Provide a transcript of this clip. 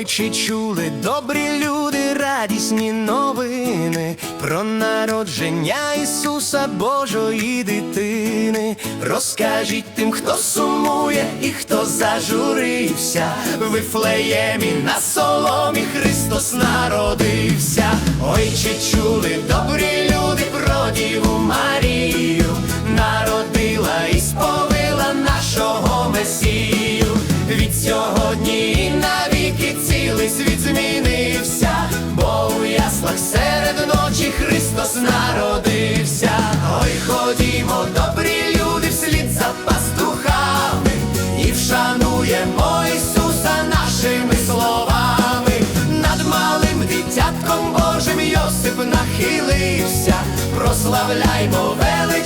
Ой, чи чули добрі люди радісні новини про народження Ісуса Божої дитини. Розкажіть тим, хто сумує і хто зажурився. Вифлеємі на соломі Христос народився. Ходімо, добрі люди, вслід за пастухами, і вшануємо Ісуса нашими словами. Над малим дитятком Божим Йосип нахилився. Прославляймо, величаймо,